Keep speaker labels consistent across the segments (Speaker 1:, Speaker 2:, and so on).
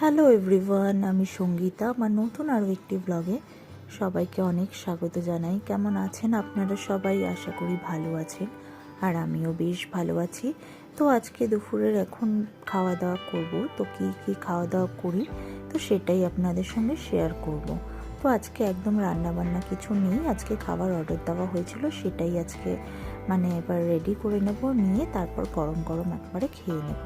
Speaker 1: Hello everyone আমি সঙ্গীতা, আমার নতুন আরও একটি ব্লগে সবাইকে অনেক স্বাগত জানাই। কেমন আছেন আপনারা সবাই? আশা করি ভালো আছেন আর আমিও বেশ ভালো আছি। তো আজকে দুপুরের এখন খাওয়া দাওয়া করব। তো কী কী খাওয়া দাওয়া করি? তো সেটাই আপনাদের সঙ্গে শেয়ার করব। তো আজকে একদম রান্না বান্না কিছু নেই। আজকে খাবার অর্ডার দেওয়া হয়েছিল, সেটাই আজকে মানে এবার রেডি করে নেব, নিয়ে তারপর গরম গরম একবারে খেয়ে নেব।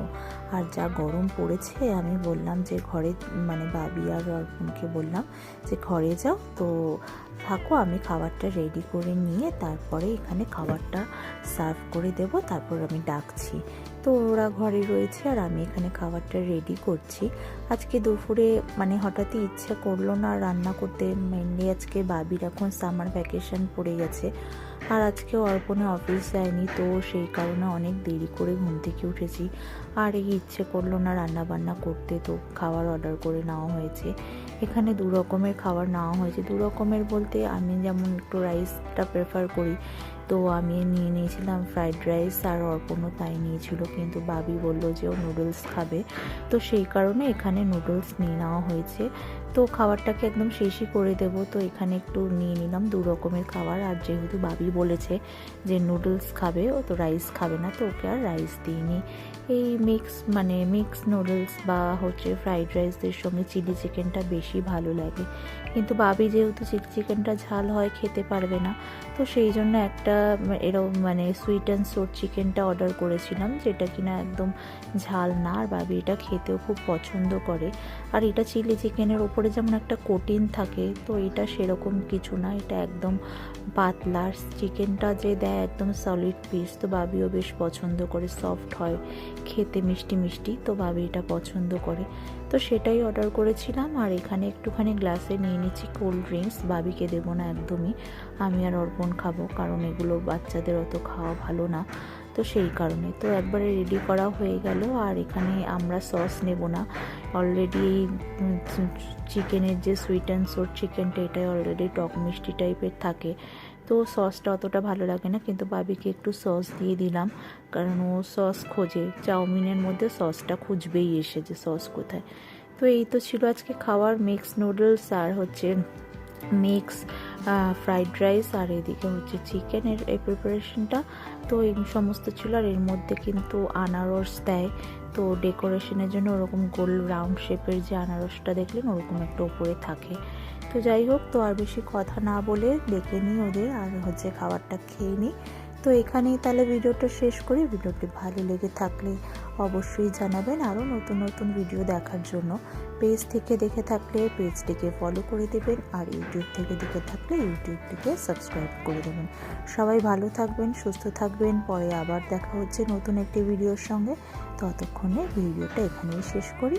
Speaker 1: আর যা গরম পড়েছে, আমি বললাম যে ঘরে মানে বাবি আর অর্পণকে বললাম যে ঘরে যাও। তো থাকো, আমি খাবারটা রেডি করে নিয়ে তারপরে এখানে খাবারটা সার্ভ করে দেব, তারপর আমি ডাকছি। তো ওরা ঘরে রয়েছে আর আমি এখানে খাবারটা রেডি করছি। আজকে দুপুরে মানে হঠাৎই ইচ্ছা করল না রান্না করতে মেনলি আজকে বাবির এখন সামার ভ্যাকেশন পড়ে গেছে। আর আজকে অর্পণে অফিস যায়নি, তো সেই কারণে অনেক দেরি করে ঘুম থেকে উঠেছি। আর এই ইচ্ছে করল না রান্না বান্না করতে, তো খাবার অর্ডার করে নেওয়া হয়েছে। এখানে দু রকমের খাবার নেওয়া হয়েছে। দু রকমের বলতে আমি যেমন একটু রাইসটা প্রেফার করি তো আমি নিয়ে নিয়েছিলাম ফ্রাইড রাইস আর অর্পণও তাই নিয়েছিল, কিন্তু বাবি বলল যে ও নুডলস খাবে। তো সেই কারণে এখানে নুডলস নিয়ে নেওয়া হয়েছে। তো খাবারটাকে একদম শেষই করে দেব। তো এখানে একটু নিয়ে নিলাম দু রকমের খাবার। আর যেহেতু বাবি বলেছে যে নুডলস খাবে, ও তো রাইস খাবে না, তো ওকে আর রাইস দিইনি এই মিক্স মানে মিক্স নুডলস বা হচ্ছে ফ্রাইড রাইসদের সঙ্গে চিলি চিকেনটা বেশি ভালো লাগে। কিন্তু বাবি যেহেতু চিলি চিকেনটা ঝাল হয়, খেতে পারবে না। তো সেই জন্য একটা এরকম মানে সুইট অ্যান্ড সোর চিকেনটা অর্ডার করেছিলাম, যেটা কিনা একদম ঝাল না, আর বাবি এটা খেতেও খুব পছন্দ করে। আর এটা চিলি চিকেনের ওপরে যেমন একটা কোটিন থাকে, তো এটা সেরকম কিছু না, এটা একদম পাতলা। চিকেনটা যে দেয় একদম সলিড পিস তো বাবিও বেশ পছন্দ করে সফট হয়, খেতে মিষ্টি মিষ্টি, তো বাবি এটা পছন্দ করে। তো সেটাই অর্ডার করেছিলাম। আর এখানে একটুখানি গ্লাসে নিয়ে নিচ্ছি কোল্ড ড্রিঙ্কস বাবিকে দেবো না একদমই। আমি আর অর্পণ খাব, কারণ এগুলো বাচ্চাদের অত খাওয়া ভালো না। তো সেই কারণে। তো একবারে রেডি করা হয়ে গেল। আর এখানে আমরা সস নেব না। অলরেডি চিকেনের যে সুইট অ্যান্ড সোর চিকেনটা এটাই অলরেডি টক মিষ্টি টাইপের থাকে। তো সসটা অতটা ভালো লাগে না, কিন্তু বাবিকে একটু সস দিয়ে দিলাম। কারণ ও সস খোঁজে, চাউমিনের মধ্যে সসটা খুঁজবেই এসে যে সস কোথায়। তো এই তো ছিল আজকে খাওয়ার মিক্স নুডলস আর হচ্ছে মিক্স ফ্রাইড রাইস আর এদিকে হচ্ছে চিকেনের এই প্রিপারেশনটা তো এই সমস্ত ছিল আর এর মধ্যে কিন্তু আনারস দেয়। তো ডেকোরেশনের জন্য ওরকম গোল রাউন্ড শেপের যে আনারসটা দেখলেন, ওরকম একটা উপরে থাকে। তো যাই হোক, তো আর বেশি কথা না বলে ডেকে নিই ওদের, আর হচ্ছে খাবারটা খেয়ে নিই। তো এখানেই তাহলে ভিডিওটা শেষ করি। ভিডিওটি ভালো লেগে থাকলে অবশ্যই জানাবেন আরও নতুন নতুন ভিডিও দেখার জন্য। পেজ থেকে দেখে থাকলে পেজটিকে ফলো করে দেবেন, আর ইউটিউব থেকে দেখে থাকলে ইউটিউবটিকে সাবস্ক্রাইব করে দেবেন। সবাই ভালো থাকবেন, সুস্থ থাকবেন। পরে আবার দেখা হচ্ছে নতুন একটি ভিডিওর সঙ্গে। ততক্ষণে ভিডিওটা এখানেই শেষ করি।